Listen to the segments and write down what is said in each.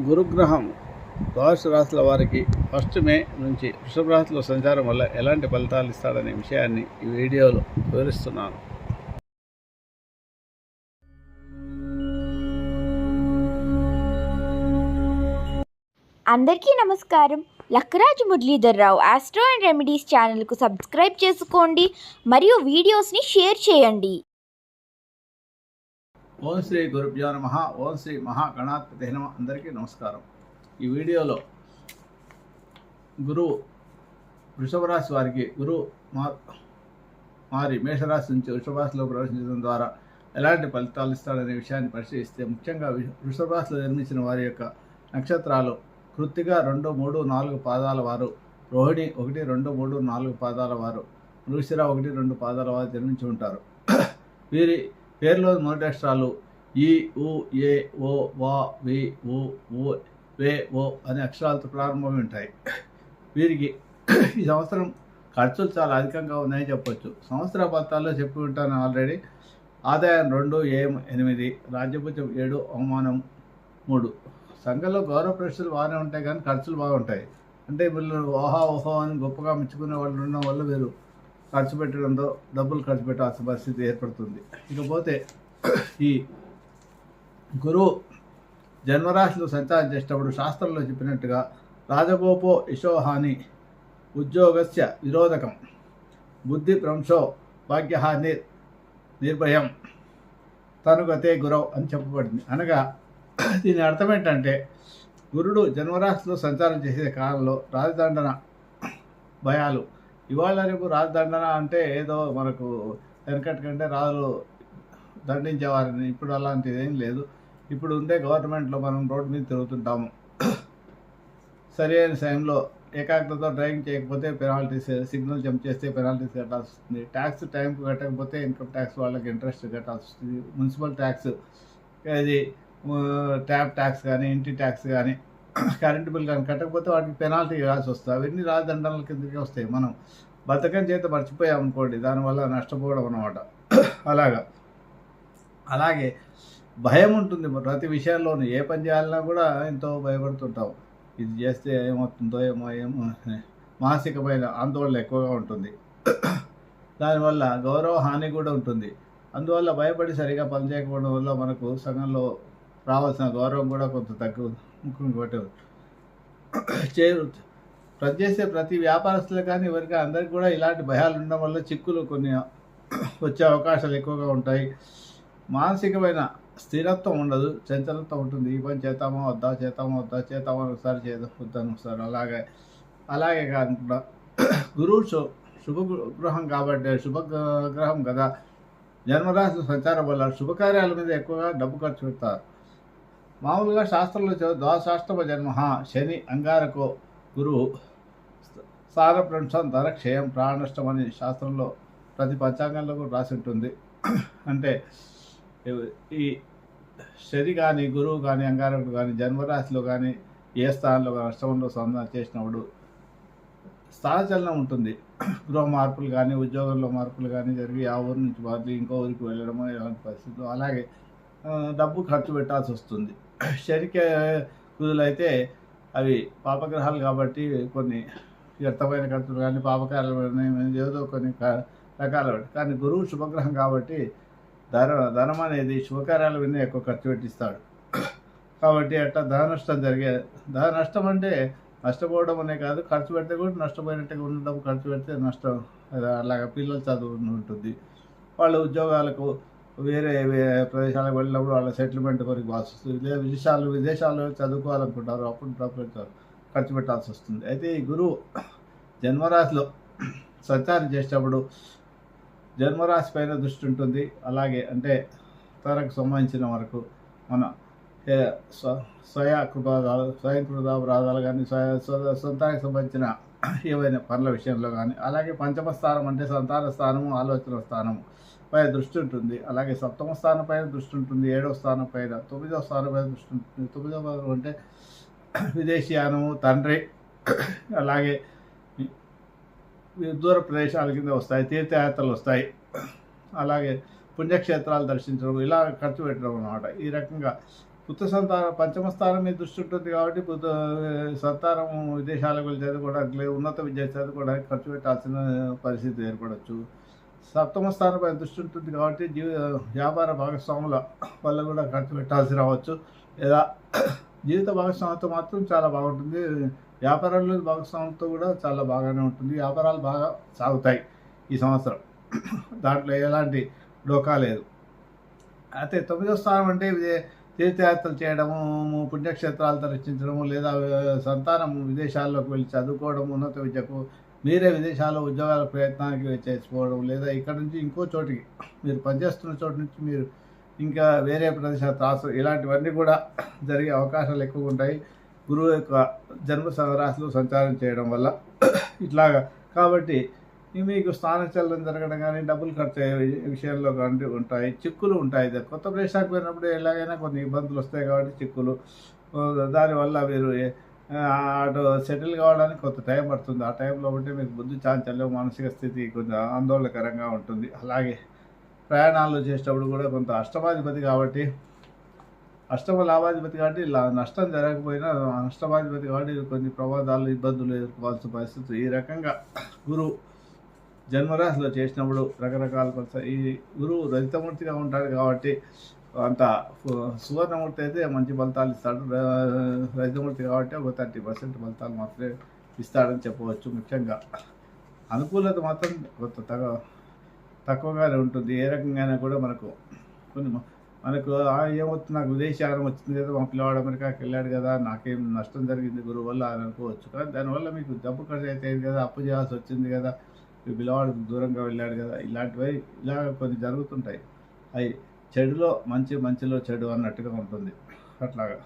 గురుగ్రహం ద్వాదశ రాశుల వారికి ఫస్ట్ మే నుంచి వృషభ రాశిలో సంచారం వల్ల ఎలాంటి ఫలితాలు ఇస్తాడనే విషయాన్ని ఈ వీడియోలో వివరిస్తున్నాను. అందరికీ నమస్కారం. Lakkaraju Muralidhar Rao astro and remedies ఛానల్కు సబ్స్క్రైబ్ చేసుకోండి. మరియు వీడియోస్ని షేర్ చేయండి. ఓం శ్రీ గురుభ్యో నమ. ఓం శ్రీ మహాగణాధిపతి నమ. అందరికీ నమస్కారం. ఈ వీడియోలో గురువు వృషభ రాశి వారికి గురువు మా మారి మేషరాశి నుంచి వృషభరాశిలో ప్రవేశించడం ద్వారా ఎలాంటి ఫలితాలు ఇస్తాడనే విషయాన్ని పరిశీలిస్తే ముఖ్యంగా వృషభరాశిలో జన్మించిన వారి యొక్క నక్షత్రాలు కృత్తిగా రెండు మూడు నాలుగు పాదాల వారు రోహిణి ఒకటి రెండు మూడు నాలుగు పాదాల వారు మృగశిర ఒకటి రెండు పాదాల వారు జన్మించి ఉంటారు. వీరి పేర్లో మొదటి అక్షరాలు ఈ ఉ ఏ ఓ వా వి ఉ ఓ వే ఓ అనే అక్షరాలతో ప్రారంభమై ఉంటాయి. వీరికి ఈ సంవత్సరం ఖర్చులు చాలా అధికంగా ఉన్నాయని చెప్పొచ్చు. సంవత్సర ఫలితాల్లో చెప్పి ఉంటాను ఆల్రెడీ. ఆదాయం రెండు ఏం ఎనిమిది రాజ్యభుజం ఏడు అవమానం మూడు. సంఘంలో గౌరవ ప్రశ్నలు బాగానే ఉంటాయి కానీ ఖర్చులు బాగుంటాయి. అంటే వీళ్ళు ఓహా ఓహో అని గొప్పగా మెచ్చుకునే వాళ్ళు ఉండడం వల్ల వీరు. ఖర్చు పెట్టడంతో డబ్బులు ఖర్చు పెట్టాల్సిన పరిస్థితి ఏర్పడుతుంది. ఇకపోతే ఈ గురువు జన్మరాశిలో సంచారం చేసేటప్పుడు శాస్త్రంలో చెప్పినట్టుగా రాజగోపో యశోహాని ఉద్యోగస్య విరోధకం బుద్ధి భ్రంశో భాగ్యహాని నిర్భయం తనుగతే గురవ్ అని చెప్పబడింది. అనగా దీని అర్థం ఏంటంటే గురుడు జన్మరాశిలో సంచారం చేసే కాలంలో రాజదండన భయాలు ఇవాళ రేపు రాజదండన అంటే ఏదో మనకు వెనకటి కంటే రాజులు దండించేవారని ఇప్పుడు అలాంటిది ఏం లేదు. ఇప్పుడు ఉండే గవర్నమెంట్లో మనం రోడ్డు మీద తిరుగుతుంటాము. సరి అయిన సమయంలో ఏకాగ్రతతో డ్రైవింగ్ చేయకపోతే పెనాల్టీస్ సిగ్నల్ జంప్ చేస్తే పెనాల్టీస్ కట్టాల్సి వస్తుంది ట్యాక్స్ టైంకి కట్టకపోతే ఇన్కమ్ ట్యాక్స్ వాళ్ళకి ఇంట్రెస్ట్ కట్టాల్సి వస్తుంది మున్సిపల్ ట్యాక్స్ ఇది ట్యాప్ ట్యాక్స్ కానీ ఇంటి ట్యాక్స్ కానీ కరెంటు బిల్ కానీ కట్టకపోతే వాటికి పెనాల్టీ ఇవ్వాల్సి వస్తుంది. అవన్నీ రాజదండాల కిందకి వస్తాయి. మనం బతకం చేత మర్చిపోయాం అనుకోండి దానివల్ల నష్టపోవడం అనమాట అలాగా. అలాగే భయం ఉంటుంది ప్రతి విషయాల్లోనూ. ఏ పని చేయాలన్నా కూడా ఎంతో భయపడుతుంటాం. ఇది చేస్తే ఏమవుతుందో ఏమో ఏమో మానసికమైన ఆందోళన ఎక్కువగా ఉంటుంది. దానివల్ల గౌరవ హాని కూడా ఉంటుంది. అందువల్ల భయపడి సరిగా పనిచేయకపోవడం వల్ల మనకు సంఘంలో రావాల్సిన గౌరవం కూడా కొంత తగ్గు ఇంకొకటి చేరు ప్రతి చేసే ప్రతి వ్యాపారస్తులు కానీ ఎవరికి అందరికి కూడా ఇలాంటి భయాలు ఉండడం వల్ల చిక్కులు కొన్ని వచ్చే అవకాశాలు ఎక్కువగా ఉంటాయి. మానసికమైన స్థిరత్వం ఉండదు చంచలత్వం ఉంటుంది. ఈ పని చేతామో వద్దా చేతామో వద్దా చేతామో ఒకసారి చేద్దాం వద్దాను ఒకసారి అలాగే అలాగే కాకుండా గురువు శుభ గ్రహం కాబట్టి శుభగ్రహం గ్రహం కదా. జన్మరాశి సంచారం వల్ల శుభకార్యాల మీద ఎక్కువగా డబ్బు ఖర్చు పెడతారు. మామూలుగా శాస్త్రంలో చదువు ద్వాశాష్టమ జన్మ శని అంగారకో గురువు సారప్రంశం ధర క్షయం ప్రాణష్టం అని శాస్త్రంలో ప్రతి పంచాంగంలో కూడా రాసి ఉంటుంది. అంటే ఈ శని కానీ గురువు కానీ అంగారకుడు కానీ జన్మరాశిలో కానీ ఏ స్థానంలో కానీ అష్టమంలో సంధానం చేసినప్పుడు స్థానచలనం ఉంటుంది. గృహ మార్పులు కానీ ఉద్యోగంలో మార్పులు కానీ జరిగి ఆ ఊరు నుంచి వాళ్ళు ఇంకో ఊరికి వెళ్ళడము ఇలాంటి పరిస్థితులు. అలాగే డబ్బు ఖర్చు పెట్టాల్సి వస్తుంది. శనిక కుదులైతే అవి పాపగ్రహాలు కాబట్టి కొన్ని వ్యర్థమైన ఖర్చులు కానీ పాపకాలమైన ఏదో కొన్ని రకాలు రకాల కానీ గురువు శుభగ్రహం కాబట్టి ధన ధనం అనేది శుభకార్యాల మీద ఎక్కువ ఖర్చు పెట్టిస్తాడు. కాబట్టి అట్లా ధన నష్టం జరిగే ధన నష్టం అంటే నష్టపోవడం అనే కాదు ఖర్చు పెడితే కూడా నష్టపోయినట్టుగా ఉండడం ఖర్చు పెడితే నష్టం. అలాగ అలాగా పిల్లల చదువు ఉంటుంది. వాళ్ళ ఉద్యోగాలకు వేరే వేరే ప్రదేశాలకు వెళ్ళినప్పుడు వాళ్ళ సెటిల్మెంట్ కొరకు వాల్సి వస్తుంది. లేదా విదేశాలు విదేశాల్లో చదువుకోవాలనుకుంటారు అప్పుడు డబ్బు ఖర్చు పెట్టాల్సి వస్తుంది. అయితే ఈ గురువు జన్మరాశిలో సంచారం చేసేటప్పుడు జన్మరాశి పైన దృష్టి ఉంటుంది. అలాగే అంటే తనకు సంబంధించిన వరకు మన స్వ- స్వయ కృపాదాలు స్వయం కృతాపరాధాలు కానీ స్వయ సొంతానికి సంబంధించిన ఏవైనా పనుల విషయంలో కానీ అలాగే పంచమ స్థానం అంటే సంతాన స్థానము ఆలోచన స్థానము పై దృష్టి ఉంటుంది. అలాగే సప్తమ స్థానం పైన దృష్టి ఉంటుంది. ఏడవ స్థానం పైన తొమ్మిదవ స్థానం పైన దృష్టి ఉంటుంది. తొమ్మిదవ అంటే విదేశీయానము తండ్రి అలాగే దూర ప్రదేశాల కింద వస్తాయి తీర్థయాత్రలు వస్తాయి. అలాగే పుణ్యక్షేత్రాలు దర్శించడం ఇలా ఖర్చు పెట్టడం అన్నమాట. ఈ రకంగా పుత్ర సంతానం పంచమ స్థానం మీద దృష్టి ఉంటుంది కాబట్టి పుత్ర సంతానం విదేశాలకు వెళ్ళి చదువుకోవడానికి లేదు ఉన్నత విద్య చదువుకోవడానికి ఖర్చు పెట్టాల్సిన పరిస్థితి ఏర్పడవచ్చు సప్తమ స్థానంపై దృష్టి ఉంటుంది కాబట్టి జీవ వ్యాపార భాగస్వాముల వల్ల కూడా ఖర్చు పెట్టాల్సి రావచ్చు. లేదా జీవిత భాగస్వామితో మాత్రం చాలా బాగుంటుంది. వ్యాపారంలో భాగస్వామితో కూడా చాలా బాగానే ఉంటుంది. వ్యాపారాలు బాగా సాగుతాయి ఈ సంవత్సరం. దాంట్లో ఎలాంటి డోకా లేదు. అయితే తొమ్మిదో స్థానం అంటే ఇదే తీర్థయాత్రలు చేయడము పుణ్యక్షేత్రాలు దర్శించడము లేదా సంతానం విదేశాల్లోకి వెళ్ళి చదువుకోవడం ఉన్నత విద్యకు మీరే విదేశాల్లో ఉద్యోగాల ప్రయత్నానికి చేసుకోవడం లేదా ఇక్కడ నుంచి ఇంకో చోటికి మీరు పనిచేస్తున్న చోటు నుంచి మీరు ఇంకా వేరే ప్రదేశాలు త్రాసు ఇలాంటివన్నీ కూడా జరిగే అవకాశాలు ఎక్కువ ఉంటాయి. గురువు యొక్క జన్మ రాశిలో సంచారం చేయడం వల్ల ఇట్లాగా. కాబట్టి మీకు మీకు స్థానచలనం జరగడం కానీ డబ్బులు ఖర్చు అయ్యే విషయంలో కానీ ఉంటాయి. చిక్కులు ఉంటాయి. కొత్త ప్రదేశానికి పోయినప్పుడు ఎలాగైనా కొన్ని ఇబ్బందులు వస్తాయి కాబట్టి చిక్కులు. దానివల్ల మీరు అటు సెటిల్ కావడానికి కొంత టైం పడుతుంది. ఆ టైంలో ఉంటే మీకు బుద్ధి చాంచల్యం మానసిక స్థితి కొంచెం ఆందోళనకరంగా ఉంటుంది. అలాగే ప్రయాణాలు చేసేటప్పుడు కూడా కొంత అష్టమాధిపతి కాబట్టి అష్టమ లాభాధిపతి కాబట్టి ఇలా నష్టం జరగకపోయినా అష్టమాధిపతి కాబట్టి కొన్ని ప్రమాదాలు ఇబ్బందులు ఎదుర్కోవాల్సిన పరిస్థితి. ఈ రకంగా గురువు జన్మరాశిలో చేసినప్పుడు రకరకాల ఈ గురువు రజితమూర్తిగా ఉంటాడు కాబట్టి అంత సు- సువర్ణమూర్తి అయితే మంచి ఫలితాలు ఇస్తాడు. ర- రజితమూర్తి కాబట్టి ఒక థర్టీ పర్సెంట్ ఫలితాలు మాత్రమే ఇస్తాడని చెప్పవచ్చు ముఖ్యంగా. అనుకూలత మాత్రం కొంత తగ తక్కువగానే ఉంటుంది. ఏ రకంగానే కూడా మనకు కొన్ని మనకు "ఆ, ఏమవుతుంది నాకు ఆహారం వచ్చింది కదా మా పిల్లవాడు అమెరికాకి వెళ్ళాడు కదా నాకేం నష్టం జరిగింది గురువు వల్ల అని అనుకోవచ్చు. కానీ దానివల్ల మీకు డబ్బు ఖర్చు అయితే కదా అప్పు చేయాల్సి వచ్చింది కదా మీ పిల్లవాడు దూరంగా వెళ్ళాడు కదా ఇలాంటివి ఇలా కొన్ని జరుగుతుంటాయి. అవి చెడులో మంచి మంచిలో చెడు అన్నట్టుగా ఉంటుంది. అట్లాగా.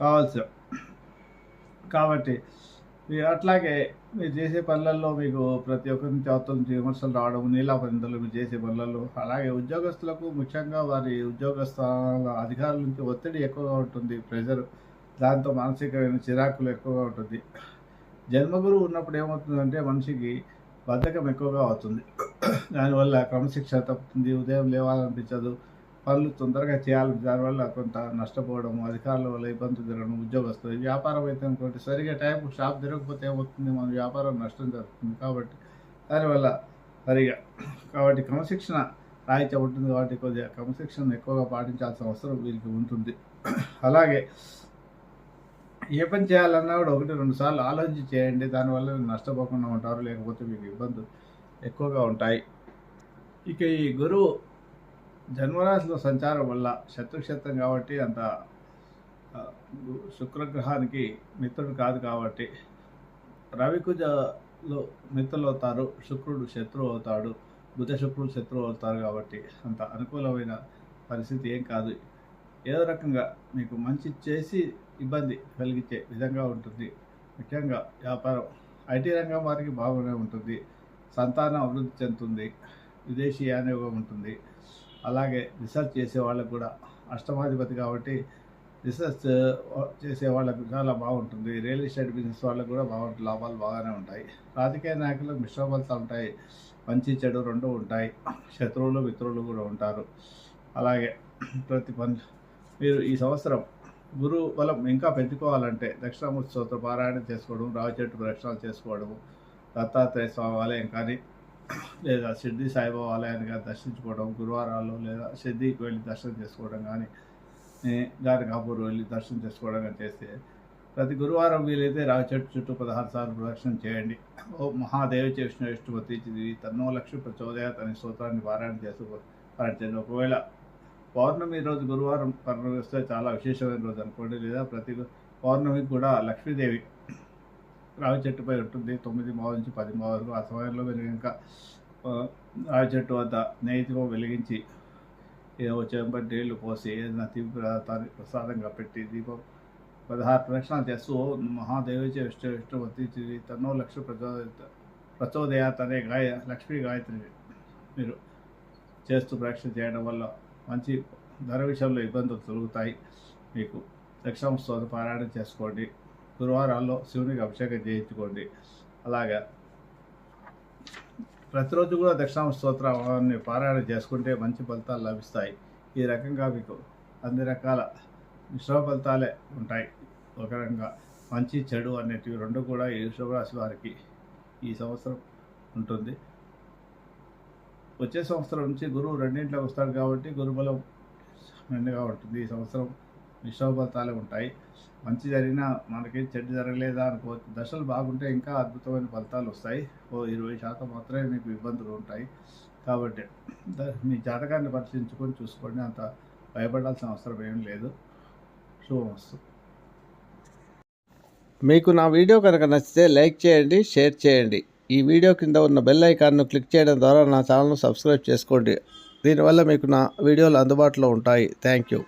కావాల్సి కాబట్టి అట్లాగే మీరు చేసే పనులలో మీకు ప్రతి ఒక్కరి నుంచి అవతల నుంచి విమర్శలు రావడం నీలాపరింతలు మీరు చేసే పనులలో అలాగే ఉద్యోగస్తులకు ముఖ్యంగా వారి ఉద్యోగస్థానాల అధికారుల నుంచి ఒత్తిడి ఎక్కువగా ఉంటుంది. ప్రెషర్ దాంతో మానసికమైన చిరాకులు ఎక్కువగా ఉంటుంది. జన్మగురు ఉన్నప్పుడు ఏమవుతుందంటే మనిషికి బద్ధకం ఎక్కువగా అవుతుంది. దానివల్ల క్రమశిక్షణ తప్పుతుంది ఉదయం లేవాలనిపించదు పనులు తొందరగా చేయాలి. దానివల్ల కొంత నష్టపోవడం అధికారుల వల్ల ఇబ్బందులు జరగడం ఉద్యోగస్తులు వ్యాపారం అయితే అనుకోండి సరిగా టైంకు షాప్ తిరగకపోతే ఏమవుతుంది? మన వ్యాపారం నష్టం జరుగుతుంది కాబట్టి. దానివల్ల సరిగా. కాబట్టి క్రమశిక్షణ రాయితీ ఉంటుంది కాబట్టి కొద్దిగా క్రమశిక్షణ ఎక్కువగా పాటించాల్సిన అవసరం వీరికి ఉంటుంది. అలాగే ఏ పని చేయాలన్నా కూడా ఒకటి రెండు సార్లు ఆలోచించి చేయండి. దానివల్ల నష్టపోకుండా ఉంటారు. లేకపోతే మీకు ఇబ్బందులు ఎక్కువగా ఉంటాయి. ఇక ఈ గురువు జన్మరాశిలో సంచారం వల్ల శత్రుక్షేత్రం కాబట్టి అంత శుక్రగ్రహానికి మిత్రుడు కాదు కాబట్టి రవికుజలో మిత్రులు అవుతారు శుక్రుడు శత్రువు అవుతాడు బుధ శుక్రుడు శత్రువు అవుతారు కాబట్టి అంత అనుకూలమైన పరిస్థితి ఏం కాదు. ఏదో రకంగా మీకు మంచి చేసి ఇబ్బంది కలిగించే విధంగా ఉంటుంది. ముఖ్యంగా వ్యాపారం ఐటీ రంగం వారికి బాగానే ఉంటుంది. సంతానం అభివృద్ధి చెందుతుంది. విదేశీ యానయోగం ఉంటుంది. అలాగే రీసెర్చ్ చేసే వాళ్ళకు కూడా అష్టమాధిపతి కాబట్టి రీసెర్చ్ చేసే వాళ్ళకు చాలా బాగుంటుంది. రియల్ ఎస్టేట్ బిజినెస్ వాళ్ళకు కూడా బాగుంటుంది లాభాలు బాగానే ఉంటాయి. రాజకీయ నాయకులకు మిశ్రమ ఫలితాలు ఉంటాయి. మంచి చెడు రెండు ఉంటాయి. శత్రువులు మిత్రులు కూడా ఉంటారు. అలాగే ప్రతి పని మీరు ఈ సంవత్సరం గురు బలం ఇంకా పెంచుకోవాలంటే దక్షిణామూర్తి స్తోత్ర పారాయణం చేసుకోవడం రావి చెట్టు ప్రదక్షిణాలు చేసుకోవడము దత్తాత్రేయ స్వామి ఆలయం కానీ లేదా షిర్డి సాయిబాబా ఆలయాన్ని కానీ దర్శించుకోవడం గురువారాల్లో లేదా షిర్డీకి వెళ్ళి దర్శనం చేసుకోవడం కానీ గారికాపూర్ వెళ్ళి దర్శనం చేసుకోవడం కానీ చేస్తే ప్రతి గురువారం వీలైతే రావి చెట్టు చుట్టూ పదహారు సార్లు ప్రదక్షిణ చేయండి. ఓ మహాదేవి చేసిన విష్ణుపతి తన్నో లక్ష్మి ప్రచోదయ తన స్తోత్రాన్ని పారాయణ చేస్తూ పారాయణ చేయండి. ఒకవేళ పౌర్ణమి రోజు గురువారం పర్ణమి వస్తే చాలా విశేషమైన రోజు అనుకోండి. లేదా ప్రతి పౌర్ణమి పౌర్ణమికి కూడా లక్ష్మీదేవి రావి చెట్టుపై ఉంటుంది. తొమ్మిది మావ నుంచి పది మావ వరకు ఆ సమయంలో మీరు ఇంకా రావి చెట్టు వద్ద నెయ్యి వెలిగించి ఏదో చెంబటి నీళ్ళు పోసి ఏదైనా తీపి పదార్థాన్ని ప్రసాదంగా పెట్టి దీపం పదహారు ప్రదక్షిణాలు చేస్తూ మహాదేవి విష్ణు విష్ణువతి తిరిగి తన్నో లక్ష్మి ప్రచోదయ ప్రచోదయాత్ అనే గాయ లక్ష్మీ గాయత్రి మీరు చేస్తూ ప్రదక్షిణ చేయడం వల్ల మంచి ధర విషయంలో ఇబ్బందులు తొలుగుతాయి. మీకు దక్షిణ స్తోత్ర పారాయణ చేసుకోండి. గురువారాల్లో శివునికి అభిషేకం చేయించుకోండి. అలాగా. ప్రతిరోజు కూడా దక్షిణామ స్తోత్రాన్ని పారాయణ చేసుకుంటే మంచి ఫలితాలు లభిస్తాయి. ఈ రకంగా మీకు అన్ని రకాల మిశ్రమ ఫలితాలే ఉంటాయి. ఒక రకంగా మంచి చెడు అనేటివి రెండు కూడా ఈ వృషభ వారికి ఈ సంవత్సరం ఉంటుంది. వచ్చే సంవత్సరం నుంచి గురువు రెండింటిలో వస్తాడు కాబట్టి గురుబలం మెండుగా ఉంటుంది. ఈ సంవత్సరం మిశ్రమ ఉంటాయి. మంచి జరిగినా మనకి చెడు జరగలేదా అనుకోవచ్చు. దశలు బాగుంటే ఇంకా అద్భుతమైన ఫలితాలు వస్తాయి. ఓ ఇరవై శాతం మాత్రమే మీకు ఇబ్బందులు ఉంటాయి. కాబట్టి మీ జాతకాన్ని పరిశీలించుకొని చూసుకోండి. అంత భయపడాల్సిన అవసరం ఏం లేదు. శుభమస్తు. మీకు నా వీడియో కనుక నచ్చితే లైక్ చేయండి షేర్ చేయండి. ఈ వీడియో కింద ఉన్న బెల్ ఐకాన్ను క్లిక్ చేయడం ద్వారా నా ఛానల్ను సబ్స్క్రైబ్ చేసుకోండి. దీనివల్ల మీకు నా వీడియోలు అందుబాటులో ఉంటాయి. Thank you.